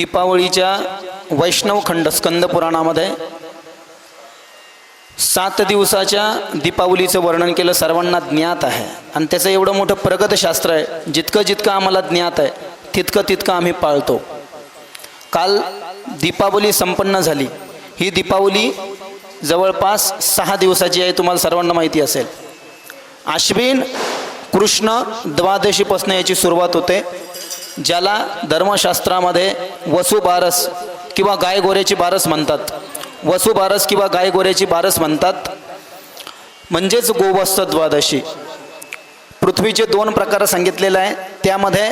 दीपावळीच्या वैष्णव खंड स्कंद पुराणामध्ये सात दिवसाच्या दीपावलीचं वर्णन केलं सर्वांना ज्ञात आहे. आणि त्याचं एवढं मोठं प्रगत शास्त्र आहे जितकं जितकं आम्हाला ज्ञात आहे तितकं तितकं आम्ही पाळतो. काल दीपावली संपन्न झाली. ही दीपावली जवळपास सहा दिवसाची आहे तुम्हाला सर्वांना माहिती असेल. आश्विन कृष्ण द्वादशीपासून याची सुरुवात होते. ज्याला धर्मशास्त्रामध्ये वसुबारस किंवा गाय गोऱ्याची बारस म्हणतात. वसुबारस किंवा गाय गोऱ्याची बारस म्हणतात. म्हणजेच गोवस्त द्वादशी. पृथ्वीचे दोन प्रकार सांगितलेले आहे. त्यामध्ये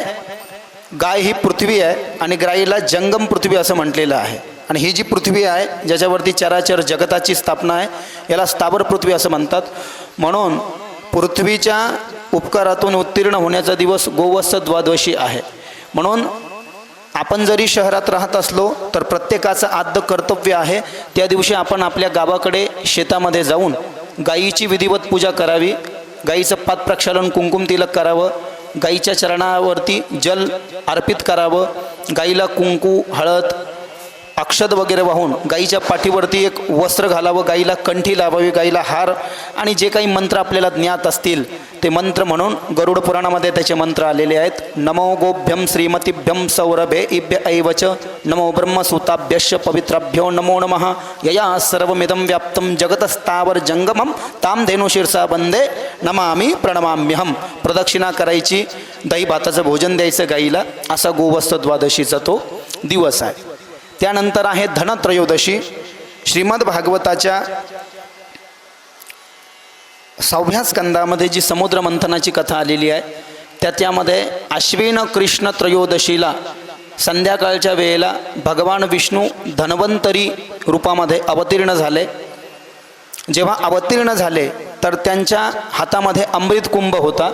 गाय ही पृथ्वी आहे आणि गायीला जंगम पृथ्वी असं म्हटलेलं आहे. आणि ही जी पृथ्वी आहे ज्याच्यावरती चराचर जगताची स्थापना आहे याला स्थावर पृथ्वी असं म्हणतात. म्हणून पृथ्वीच्या उपकारातून उत्तीर्ण होण्याचा दिवस गोवत्स द्वादशी आहे. म्हणून आपण जरी शहरात राहत असलो तर प्रत्येकाचं आद्य कर्तव्य आहे त्या दिवशी आपण आपल्या गावाकडे शेतामध्ये जाऊन गायीची विधिवत पूजा करावी. गाईचं पात प्रक्षालन कुंकुम तिलक करावं. गाईच्या चरणावरती जल अर्पित करावं. गाईला कुंकू हळद अक्षद वगैरे वाहून गाईच्या पाठीवरती एक वस्त्र घालावं. गाईला कंठी लावावी गाईला हार आणि जे काही मंत्र आपल्याला ज्ञात असतील ते मंत्र म्हणून गरुड पुराणामध्ये त्याचे मंत्र आलेले आहेत. नमो गोभ्यम श्रीमतीभ्यम सौरभे इभ्य ऐवच नमो ब्रह्मसूताभ्यश्च पवित्राभ्यो नमो नमः. यया सर्वमिदं व्याप्तं जगतस्तावर जंगमम ताम धेनुशीर्षा बंदे नमामी प्रणमाम्यहम प्रदक्षिणा करायची. दही भाताचं भोजन द्यायचं गाईला. असा गोवस्त द्वादशीचा तो दिवस आहे. त्यानंतर आहे धनत्रयोदशी. श्रीमद भागवताच्या सहाव्या स्कंदामध्ये जी समुद्र मंथनाची कथा आलेली आहे त्या त्यामध्ये अश्विन कृष्ण त्रयोदशीला संध्याकाळच्या वेळेला भगवान विष्णू धन्वंतरी रूपामध्ये अवतीर्ण झाले. जेव्हा अवतीर्ण झाले तर त्यांच्या हातामध्ये अमृत कुंभ होता.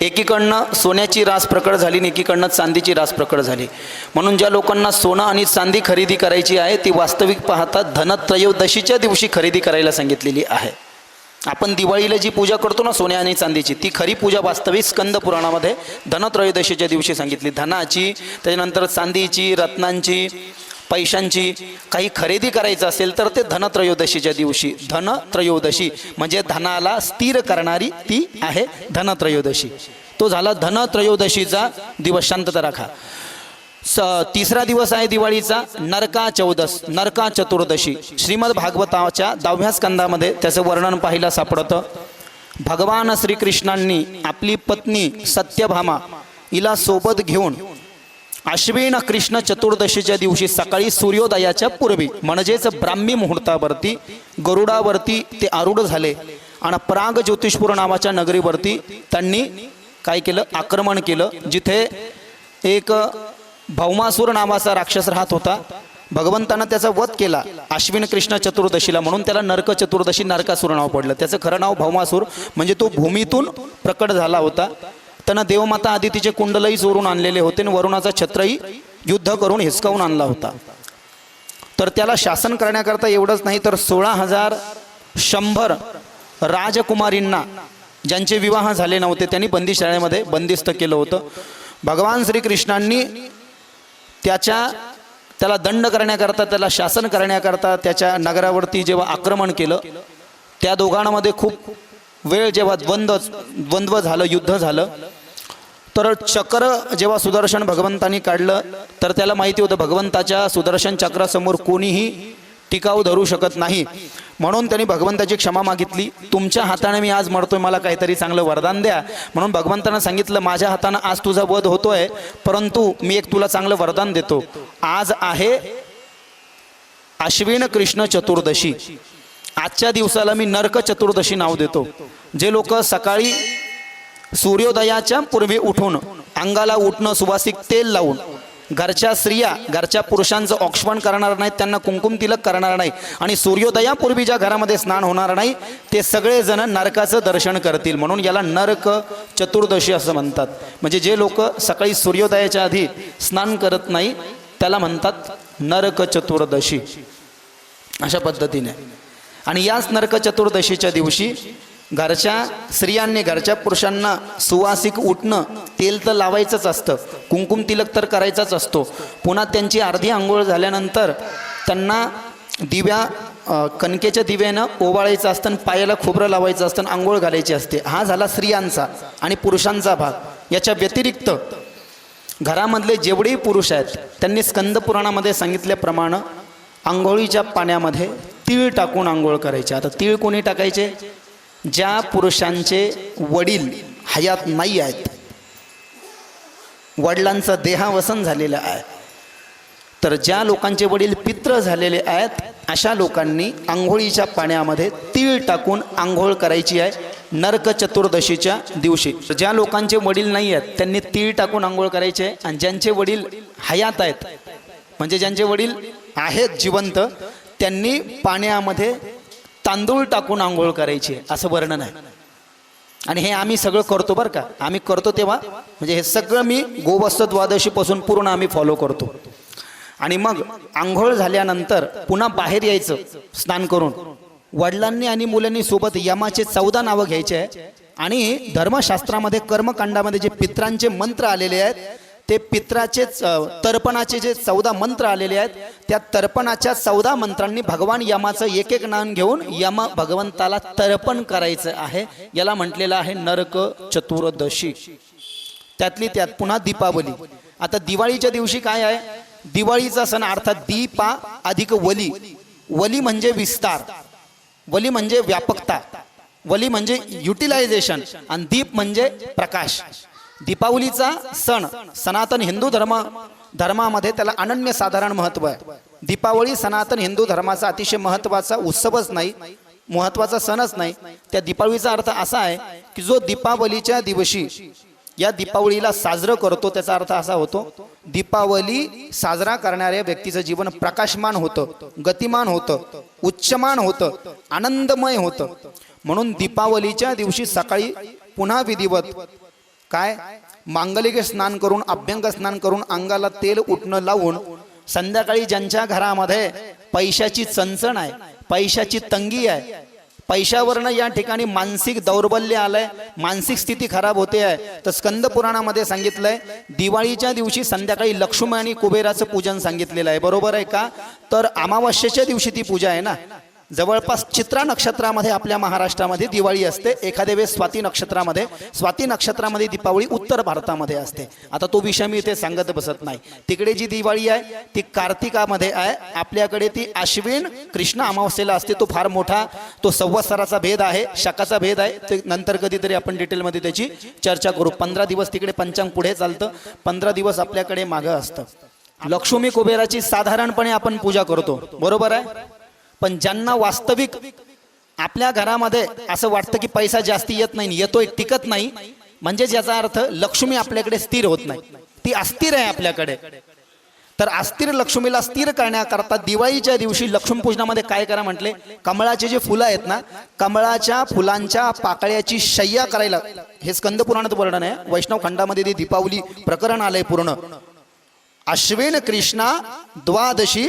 एकीकडनं सोन्याची रास प्रकट झाली आणि एकीकडनं चांदीची रास प्रकट झाली. म्हणून ज्या लोकांना सोनं आणि चांदी खरेदी करायची आहे ती वास्तविक पाहता धनत्रयोदशीच्या दिवशी खरेदी करायला सांगितलेली आहे. आपण दिवाळीला जी पूजा करतो ना सोन्या आणि चांदीची ती खरी पूजा वास्तविक स्कंद पुराणामध्ये धनत्रयोदशीच्या दिवशी सांगितली. धनाची त्याच्यानंतर चांदीची रत्नांची पैशांची काही खरेदी करायचं असेल तर ते धनत्रयोदशीच्या दिवशी. धनत्रयोदशी म्हणजे धनाला स्थिर करणारी ती आहे धनत्रयोदशी. तो झाला धनत्रयोदशीचा दिवस. शांतता राखा. स तिसरा दिवस आहे दिवाळीचा नरका चौदस नरका चतुर्दशी. श्रीमद भागवताच्या दहाव्या स्कंदामध्ये त्याचं वर्णन पाहायला सापडतं. भगवान श्रीकृष्णांनी आपली पत्नी सत्यभामा हिला सोबत घेऊन अश्विन कृष्ण चतुर्दशीच्या दिवशी सकाळी सूर्योदयाच्या पूर्वी म्हणजेच ब्राह्मी मुहूर्तावरती गरुडावरती ते आरूढ झाले. आणि प्राग ज्योतिषपूर नावाच्या नगरीवरती त्यांनी काय केलं? आक्रमण केलं जिथे एक भौमासूर नावाचा राक्षस राहत होता. भगवंतानं त्याचा वध केला. अश्विन कृष्ण चतुर्दशीला म्हणून त्याला नरक चतुर्दशी नरकासूर नाव पडलं. त्याचं खरं नाव भौमासूर म्हणजे तो भूमीतून प्रकट झाला होता. त्यानं देवमाता आदितीचे कुंडलही चोरून आणलेले होते आणि वरुणाचा छत्रही युद्ध करून हिसकावून आणला होता. तर त्याला शासन करण्याकरता एवढंच नाही तर सोळा हजार शंभर राजकुमारींना ज्यांचे विवाह झाले नव्हते त्यांनी बंदिशाळेमध्ये बंदिस्त केलं होतं. भगवान श्रीकृष्णांनी त्याच्या त्याला दंड करण्याकरता त्याला शासन करण्याकरता त्याच्या नगरावरती जेव्हा आक्रमण केलं त्या दोघांमध्ये खूप वेळ जेव्हा द्वंद्व द्वंद्व झालं युद्ध झालं तर चक्र जेव्हा सुदर्शन भगवंतानी काढलं तर त्याला माहिती होतं भगवंताच्या सुदर्शन चक्रासमोर कोणीही टिकाऊ धरू शकत नाही. म्हणून त्यांनी भगवंताची क्षमा मागितली. तुमच्या हाताने मी आज मरतोय मला काहीतरी चांगलं वरदान द्या. म्हणून भगवंतानं सांगितलं माझ्या हातानं आज तुझा वध होतोय परंतु मी एक तुला चांगलं वरदान देतो. आज आहे अश्विन कृष्ण चतुर्दशी. आजच्या दिवसाला मी नरक चतुर्दशी नाव देतो. जे लोक सकाळी सूर्योदयाच्या पूर्वी उठून अंगाला उठणं सुवासिक तेल लावून घरच्या स्त्रिया घरच्या पुरुषांचं औक्षपण करणार नाहीत त्यांना कुंकुम तिलक करणार नाही आणि सूर्योदयापूर्वी ज्या घरामध्ये स्नान होणार नाही ते सगळेजण नरकाचं दर्शन करतील म्हणून याला नरक चतुर्दशी असं म्हणतात. म्हणजे जे लोक सकाळी सूर्योदयाच्या आधी स्नान करत नाही त्याला म्हणतात नरक चतुर्दशी. अशा पद्धतीने. आणि याच नरक चतुर्दशीच्या दिवशी घरच्या स्त्रियांनी घरच्या पुरुषांना सुवासिक उठणं तेल तर लावायचंच असतं. कुंकुम तिलक तर करायचाच असतो. पुन्हा त्यांची अर्धी आंघोळ झाल्यानंतर त्यांना दिव्या कणकेच्या दिव्यानं ओवाळायचं असतं आणि पायाला खोबरं लावायचं असतं आणि आंघोळ घालायची असते. हा झाला स्त्रियांचा आणि पुरुषांचा भाग. याच्या व्यतिरिक्त घरामधले जेवढेही पुरुष आहेत त्यांनी स्कंद पुराणामध्ये सांगितल्याप्रमाणे आंघोळीच्या पाण्यामध्ये तीळ टाकून आंघोळ करायचे. आता तीळ कोणी टाकायचे? ज्या पुरुषांचे वडील हयात नाही आहेत वडिलांचं देहावसन झालेलं आहे तर ज्या लोकांचे वडील पित्र झालेले आहेत अशा लोकांनी आंघोळीच्या पाण्यामध्ये तीळ टाकून आंघोळ करायची आहे नरक चतुर्दशीच्या दिवशी. ज्या लोकांचे वडील नाही आहेत त्यांनी तीळ टाकून आंघोळ करायचे आहे आणि ज्यांचे वडील हयात आहेत म्हणजे ज्यांचे वडील आहेत जिवंत त्यांनी पाण्यामध्ये तांदूळ टाकून आंघोळ करायची असं वर्णन आहे. आणि हे आम्ही सगळं करतो बरं का. आम्ही करतो तेव्हा म्हणजे हे सगळं मी गोवस्त द्वादशीपासून पूर्ण आम्ही फॉलो करतो. आणि मग आंघोळ झाल्यानंतर पुन्हा बाहेर यायचं स्नान करून. वडिलांनी आणि मुलांनी सोबत यमाचे चौदा नावं घ्यायचे. आहे आणि धर्मशास्त्रामध्ये कर्मकांडामध्ये जे पित्रांचे मंत्र आलेले आहेत ते पित्राचे तर्पणाचे जे चौदा मंत्र आलेले आहेत त्या तर्पणाच्या चौदा मंत्रांनी भगवान यमाचं एक एक नाम घेऊन यम भगवंताला तर्पण करायचं आहे. याला म्हटलेलं आहे नरक चतुर्दशी. त्यातली त्यात पुन्हा दीपावली. आता दिवाळीच्या दिवशी काय आहे? दिवाळीचा सण अर्थात दीपा अधिक वली. वली म्हणजे विस्तार. वली म्हणजे व्यापकता. वली म्हणजे युटिलायझेशन आणि दीप म्हणजे प्रकाश. दीपावलीचा सण सनातन हिंदू धर्म धर्मामध्ये त्याला अनन्य साधारण महत्त्व आहे. दीपावली सनातन हिंदू धर्माचा अतिशय महत्त्वाचा उत्सवच नाही महत्त्वाचा सणच नाही. त्या दीपावलीचा अर्थ असा आहे की जो दीपावलीच्या दिवशी या दीपावलीला साजरं करतो त्याचा अर्थ असा होतो दीपावली साजरा करणाऱ्या व्यक्तीचं जीवन प्रकाशमान होतं गतिमान होतं उच्चमान होतं आनंदमय होतं. म्हणून दीपावलीच्या दिवशी सकाळी पुन्हा विधिवत काय? मांगलिक स्नान करून अभ्यंग स्नान करून अंगाला तेल उठणं लावून संध्याकाळी ज्यांच्या घरामध्ये पैशाची चणचण आहे पैशाची तंगी आहे पैशावरनं या ठिकाणी मानसिक दौर्बल्य आलंय मानसिक स्थिती खराब होते आहे. तर स्कंद पुराणामध्ये सांगितलंय दिवाळीच्या दिवशी संध्याकाळी लक्ष्मी आणि कुबेराचं पूजन सांगितलेलं आहे. बरोबर आहे का? तर अमावस्येच्या दिवशी ती पूजा आहे ना? जवळपास चित्रा नक्षत्रामध्ये आपल्या महाराष्ट्रामध्ये दिवाळी असते. एखाद्या वेळेस स्वाती नक्षत्रामध्ये. स्वाती नक्षत्रामध्ये दीपावली उत्तर भारतामध्ये असते. आता तो विषय मी इथे सांगत बसत नाही. तिकडे जी दिवाळी आहे ती कार्तिकामध्ये आहे. आपल्याकडे ती आश्विन कृष्ण अमावस्येला असते. तो फार मोठा तो संवत्सराचा भेद आहे शकाचा भेद आहे. ते नंतर कधीतरी आपण डिटेलमध्ये त्याची चर्चा करू. पंधरा दिवस तिकडे पंचांग पुढे चालतं. पंधरा दिवस आपल्याकडे मागं असतं. लक्ष्मी कुबेराची साधारणपणे आपण पूजा करतो. बरोबर आहे? पण ज्यांना वास्तविक आपल्या घरामध्ये असं वाटतं की पैसा जास्ती येत नाही येतोय टिकत नाही म्हणजे ज्याचा अर्थ लक्ष्मी आपल्याकडे स्थिर होत नाही. ती अस्थिर आहे आपल्याकडे. तर अस्थिर लक्ष्मीला स्थिर करण्याकरता दिवाळीच्या दिवशी लक्ष्मीपूजनामध्ये काय करा म्हटले? कमळाचे जे फुलं आहेत ना कमळाच्या फुलांच्या पाकळ्याची शय्या करायला. हे स्कंद पुराणात वर्णन आहे. वैष्णव खंडामध्ये ते दीपावली प्रकरण आलंय पूर्ण. अश्विन कृष्णा द्वादशी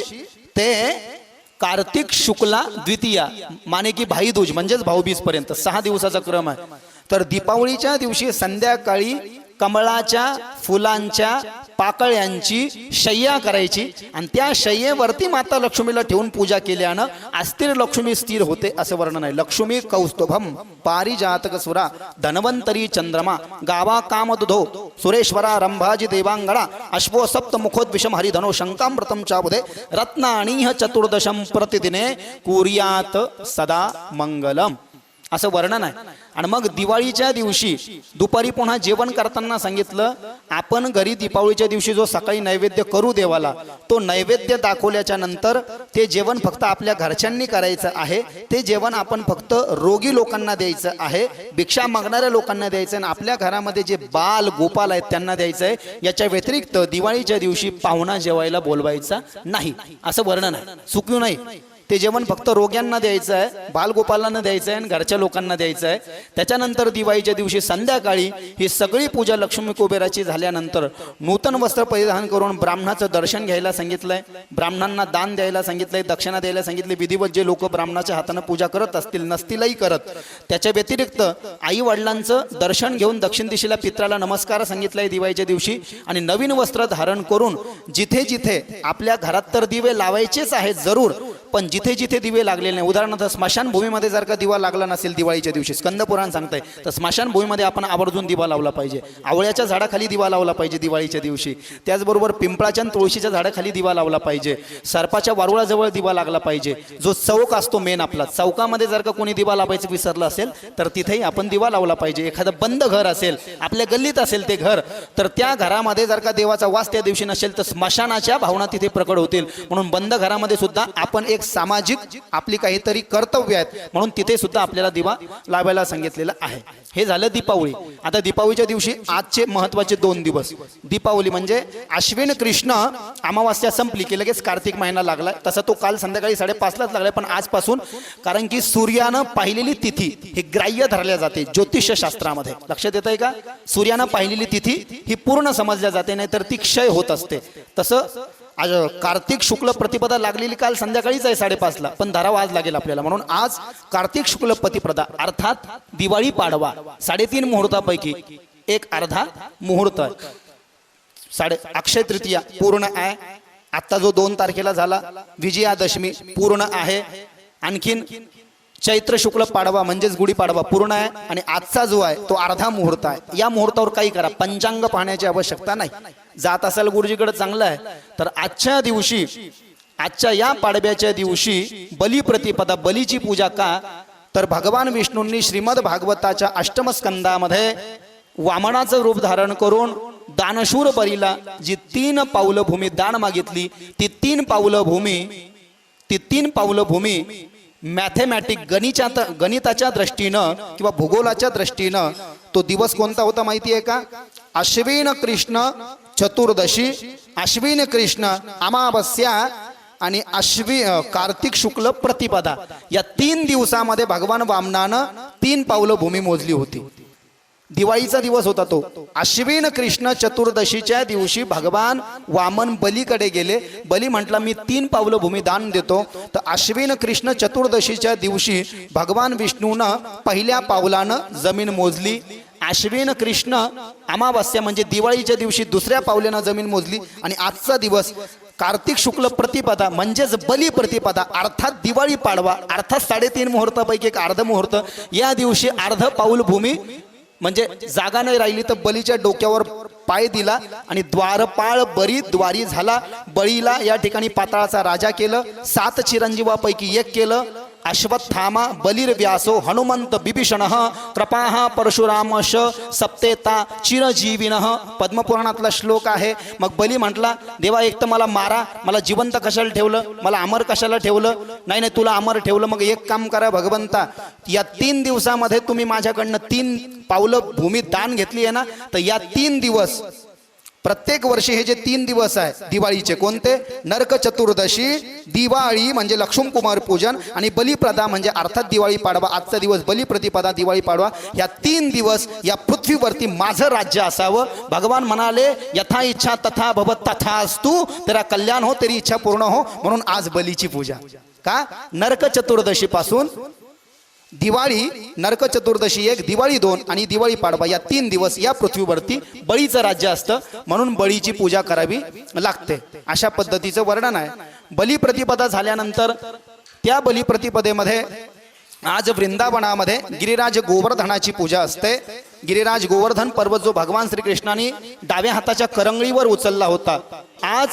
ते कार्तिक शुक्ला द्वितीया माने की भाई दूज म्हणजेच भाऊबीज पर्यंत सहा दिवसाचा क्रम आहे. तर दीपावलीच्या दिवशी संध्याकाळी कमळाच्या फुलांच्या पाकळ्यांची शय्या करायची. आणि त्या शय्येवरती माता लक्ष्मीला ठेवून पूजा केल्यानं अस्थिर लक्ष्मी स्थिर होते असं वर्णन आहे. लक्ष्मी कौस्तुभम पारिजातक सुरा धनवंतरी चंद्रमा गावा कामदुधो सुरेश्वरा रंभाजी देवांगणा अश्वो सप्त मुखोद्विषम हरिधनो शंकामृतम चाबुदे रत्नाणीह चतुर्दशम प्रतिदिने कुर्यात सदा मंगलम असं वर्णन आहे. आणि मग दिवाळीच्या दिवशी दुपारी पुन्हा जेवण करताना सांगितलं आपण घरी दीपावलीच्या दिवशी जो सकाळी नैवेद्य करू देवाला तो नैवेद्य दाखवल्याच्या नंतर ते जेवण फक्त आपल्या घरच्यांनी करायचं आहे ते जेवण आपण फक्त रोगी लोकांना द्यायचं आहे भिक्षा मागणाऱ्या लोकांना द्यायचं आणि आपल्या घरामध्ये जे बाल गोपाल आहेत त्यांना द्यायचं आहे याच्या व्यतिरिक्त दिवाळीच्या दिवशी पाहुणा जेवायला बोलवायचा नाही. असं वर्णन आहे. चुकू नाही. ते जेवण फक्त रोग्यांना द्यायचं आहे बालगोपालांना द्यायचं आहे आणि घरच्या लोकांना द्यायचं आहे त्याच्यानंतर दिवाळीच्या दिवशी संध्याकाळी ही सगळी पूजा लक्ष्मी कुबेराची झाल्यानंतर नूतन वस्त्र परिधान करून ब्राह्मणाचं दर्शन घ्यायला सांगितलंय. ब्राह्मणांना दान द्यायला सांगितलंय दक्षिणा द्यायला सांगितले विधिवत जे लोक ब्राह्मणाच्या हातानं पूजा करत असतील नसतीलही करत. त्याच्या व्यतिरिक्त आई वडिलांचं दर्शन घेऊन दक्षिण दिशेला पित्राला नमस्कार सांगितलाय दिवाळीच्या दिवशी आणि नवीन वस्त्र धारण करून जिथे जिथे आपल्या घरात तर दिवे लावायचेच आहेत जरूर पण जिथे जिथे दिवे लागलेले नाही. उदाहरणार्थ स्मशानभूमीमध्ये जर का दिवा लागला नसेल दिवाळीच्या दिवशी स्कंदपुराण सांगताय तर स्मशानभूमीमध्ये आपण आवर्जून दिवा लावला पाहिजे. आवळ्याच्या झाडाखाली दिवा लावला पाहिजे दिवाळीच्या दिवशी. त्याचबरोबर पिंपळाच्या आणि तुळशीच्या झाडाखाली दिवा लावला पाहिजे. सर्पाच्या वारुळाजवळ दिवा लागला पाहिजे. जो चौक असतो मेन आपला. चौकामध्ये जर का कोणी दिवा लावायचं विसरलं असेल तर तिथेही आपण दिवा लावला पाहिजे. एखादं बंद घर असेल आपल्या गल्लीत असेल ते घर तर त्या घरामध्ये जर का देवाचा वास त्या दिवशी नसेल तर स्मशानाच्या भावना तिथे प्रकट होतील. म्हणून बंद घरामध्ये सुद्धा आपण एक सामाजिक आपली काहीतरी कर्तव्य आहेत म्हणून तिथे सुद्धा आपल्याला दिवा लावायला सांगितलेलं आहे. हे झालं दीपावली. आता दीपावलीच्या दिवशी आजचे महत्त्वाचे दोन दिवस. दीपावली म्हणजे अश्विन कृष्ण अमावास्या संपली की लगेच कार्तिक महिना लागला तसा तो काल संध्याकाळी साडेपाचलाच लागलाय पण आजपासून कारण की सूर्यानं पाहिलेली तिथी ही ग्राह्य धरल्या जाते ज्योतिष शास्त्रामध्ये लक्षात येत आहे का? सूर्यानं पाहिलेली तिथी ही पूर्ण समजल्या जाते नाहीतर ती क्षय होत असते. तसं आज कार्तिक शुक्ल प्रतिपदा लागलेली काल संध्याकाळीच आहे साडेपाचला पण धाराव आज लागेल आपल्याला. म्हणून आज कार्तिक शुक्ल प्रतिपदा अर्थात दिवाळी पाडवा साडेतीन मुहूर्तापैकी एक अर्धा मुहूर्त. आहे साडे अक्षय तृतीया पूर्ण आहे. आत्ता जो दोन तारखेला झाला विजयादशमी पूर्ण आहे. आणखीन चैत्र शुक्ल पाडवा म्हणजेच गुढीपाडवा पूर्ण आहे. आणि आजचा जो आहे तो अर्धा मुहूर्त आहे. या मुहूर्तावर काही करा. पंचांग पाहण्याची आवश्यकता नाही. जात असाल गुरुजीकडे चांगलं आहे. तर आजच्या दिवशी आजच्या या पाडव्याच्या दिवशी बलिप्रतिपदा बलीची पूजा का? तर भगवान विष्णूंनी श्रीमद भागवताच्या अष्टमस्कंदामध्ये वामनाचं रूप धारण करून दानशूर बलीला जी तीन पावलं भूमी दान मागितली ती तीन पावलं भूमी ती तीन पावलं भूमी मॅथेमॅटिक गणिच्या गणिताच्या दृष्टीनं किंवा भूगोलाच्या दृष्टीनं तो दिवस कोणता होता माहिती आहे का? अश्विन कृष्ण चतुर्दशी अश्विन कृष्ण अमावस्या आणि अश्वी कार्तिक शुक्ल प्रतिपदा. या तीन दिवसामध्ये भगवान वामनानं तीन पावलं भूमी मोजली होती. दिवाळीचा दिवस होता तो. अश्विन कृष्ण चतुर्दशीच्या दिवशी भगवान वामन बलीकडे गेले. बली म्हटला मी तीन पावलं भूमी दान देतो. तर अश्विन कृष्ण चतुर्दशीच्या दिवशी भगवान विष्णूनं पहिल्या पावलानं जमीन मोजली. आश्विन कृष्ण अमावस्या म्हणजे दिवाळीच्या दिवशी दुसऱ्या पावल्यानं जमीन मोजली आणि आजचा दिवस कार्तिक शुक्ल प्रतिपदा म्हणजेच बली प्रतिपदा अर्थात दिवाळी पाडवा अर्थात साडेतीन मुहूर्तापैकी एक अर्ध मुहूर्त. या दिवशी अर्ध पाऊल भूमी म्हणजे जागा नाही राहिली तर बलीच्या डोक्यावर पाय दिला आणि द्वारपाळ बरी द्वारी झाला. बळीला या ठिकाणी पाताळाचा राजा केलं सात चिरंजीवापैकी एक केलं. अश्वत्थामा बलिर व्यासो हनुमंत बिभीषण कृपा परशुराम श सप्तेता चिरजीविन पद्मपुराणातला श्लोक आहे. मग बली म्हटला देवा एक तर मला मारा मला जिवंत कशाला ठेवलं? मला अमर कशाला ठेवलं? नाही नाही तुला अमर ठेवलं मग एक काम करा भगवंता. या तीन दिवसामध्ये तुम्ही माझ्याकडनं तीन पावलं भूमी दान घेतली आहे ना तर या तीन दिवस प्रत्येक वर्षी हे जे तीन दिवस आहे दिवाळीचे कोणते? नरक चतुर्दशी दिवाळी म्हणजे लक्ष्मी कुमार पूजन आणि बलिप्रदा म्हणजे अर्थात दिवाळी पाडवा. आजचा दिवस बलिप्रतिपदा दिवाळी पाडवा. या तीन दिवस या पृथ्वीवरती माझं राज्य असावं. भगवान म्हणाले यथा इच्छा तथा भवत तथा असतू तेरा कल्याण हो तेरी इच्छा पूर्ण हो. म्हणून आज बलीची पूजा. का? नरक चतुर्दशी पासून दिवाळी नरक चतुर्दशी एक दिवाळी दोन आणि दिवाळी पाडवा या तीन दिवस या पृथ्वीवरती बळीचं राज्य असतं. म्हणून बळीची पूजा करावी लागते. अशा पद्धतीचं वर्णन आहे. बली प्रतिपदा झाल्यानंतर त्या बली प्रतिपदेमध्ये आज वृंदावनामध्ये गिरिराज गोवर्धनाची पूजा असते. गिरिराज गोवर्धन पर्वत जो भगवान श्रीकृष्णाने डाव्या हाताच्या करंगळीवर उचलला होता. आज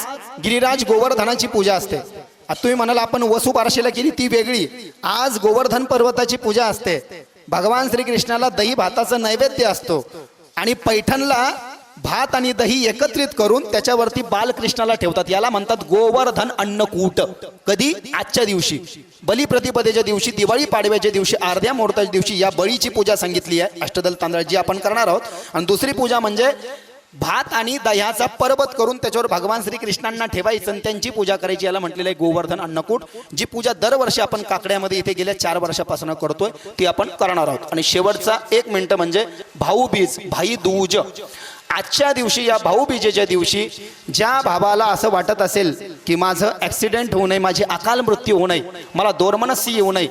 गिरिराज गोवर्धनाची पूजा असते. आता तुम्ही म्हणाल आपण वसू केली ती वेगळी. आज गोवर्धन पर्वताची पूजा असते. भगवान श्रीकृष्णाला दही भाताचं नैवेद्य असतो. आणि पैठणला भात आणि दही एकत्रित करून त्याच्यावरती बालकृष्णाला ठेवतात. याला म्हणतात गोवर्धन अन्नकूट. कधी? आजच्या दिवशी. बलिप्रतिपदेच्या दिवशी दिवाळी पाडव्याच्या दिवशी अर्ध्या मुहूर्ताच्या दिवशी या बळीची पूजा सांगितली आहे. अष्टदल तांदळाची आपण करणार आहोत. आणि दुसरी पूजा म्हणजे भात आणि दह्याचा पर्वत करून त्याच्यावर भगवान श्रीकृष्णांना ठेवायचं आणि त्यांची पूजा करायची याला म्हटलेलं आहे गोवर्धन अन्नकूट जी पूजा दरवर्षी आपण काकड्यामध्ये इथे गेल्या चार वर्षापासून करतोय ती आपण करणार आहोत. आणि शेवटचा एक मिनिट म्हणजे भाऊबीज भाई दूज आजच्या दिवशी या भाऊबीजेच्या दिवशी ज्या भावाला असं वाटत असेल की माझं ॲक्सिडेंट होऊ नये माझी अकाल मृत्यू होऊ नये मला दोरमनस्सी येऊ नये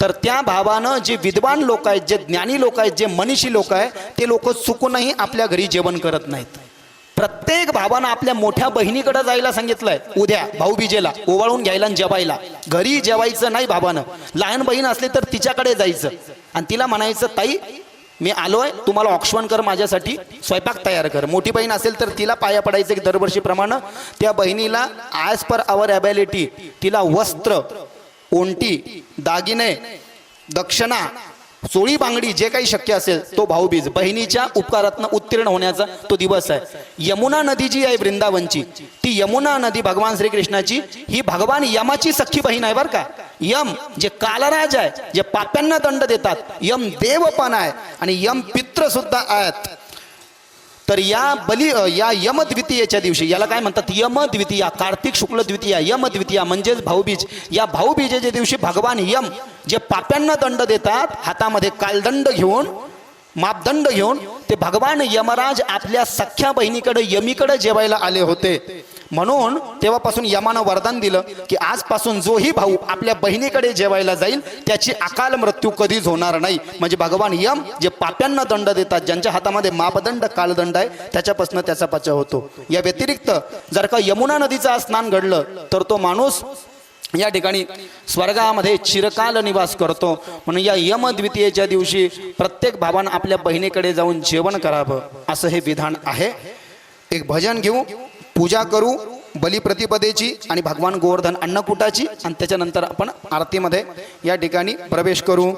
तर त्या भावानं जे विद्वान लोक आहेत जे ज्ञानी लोक आहेत जे मनीषी लोक आहेत ते लोक चुकूनही आपल्या घरी जेवण करत नाहीत. प्रत्येक भावानं आपल्या मोठ्या बहिणीकडे जायला सांगितलंय उद्या भाऊबीजेला ओवाळून घ्यायला आणि जेवायला. घरी जेवायचं नाही भावानं. लहान बहीण असली तर तिच्याकडे जायचं. आणि तिला म्हणायचं ताई मी आलोय तुम्हाला ऑक्सफोन कर माझ्यासाठी स्वयंपाक तयार कर. मोठी बहीण असेल तर तिला पाया पडायचं की दरवर्षीप्रमाणे. त्या बहिणीला ॲज पर आवर ॲबिलिटी तिला वस्त्र ओंटी दागिने दक्षिणा सोळी बांगडी जे काही शक्य असेल तो भाऊबीज. बहिणीच्या उपकारातनं उत्तीर्ण होण्याचा तो दिवस आहे. यमुना नदी जी आहे वृंदावनची. ती यमुना नदी भगवान श्रीकृष्णाची. ही भगवान यमाची सख्खी बहीण आहे बरं का? यम जे कालराज आहे जे पाप्यांना दंड देतात. यम देव पण आहे आणि यम पित्र सुद्धा आहेत. तर या बली या यमद्वितीयेच्या दिवशी याला काय म्हणतात? यमद्वितीया कार्तिक शुक्ल द्वितीया यमद्वितीया म्हणजेच भाऊबीज. या भाऊबीजेच्या दिवशी भगवान यम जे पाप्यांना दंड देतात हातामध्ये कालदंड घेऊन मापदंड घेऊन ते भगवान यमराज आपल्या सख्या बहिणीकडे यमीकडे जेवायला आले होते. म्हणून तेव्हापासून यमानं वरदान दिलं की आजपासून जोही भाऊ आपल्या बहिणीकडे जेवायला जाईल त्याची अकाल मृत्यू कधीच होणार नाही. म्हणजे भगवान यम जे पाप्यांना दंड देतात ज्यांच्या हातामध्ये मापदंड कालदंड आहे त्याच्यापासून त्याचा बचाव होतो. या व्यतिरिक्त जर का यमुना नदीचं स्नान घडलं तर तो माणूस या ठिकाणी स्वर्गामध्ये चिरकाल निवास करतो. म्हणून या यमद्वितीयेच्या दिवशी प्रत्येक भावानं आपल्या बहिणीकडे जाऊन जेवण करावं असं हे विधान आहे. एक भजन घेऊ. पूजा करू बलिप्रतिपदेची आणि भगवान गोवर्धन अन्नकूटाची आणि त्याच्यानंतर आपण आरतीमध्ये या ठिकाणी प्रवेश करू.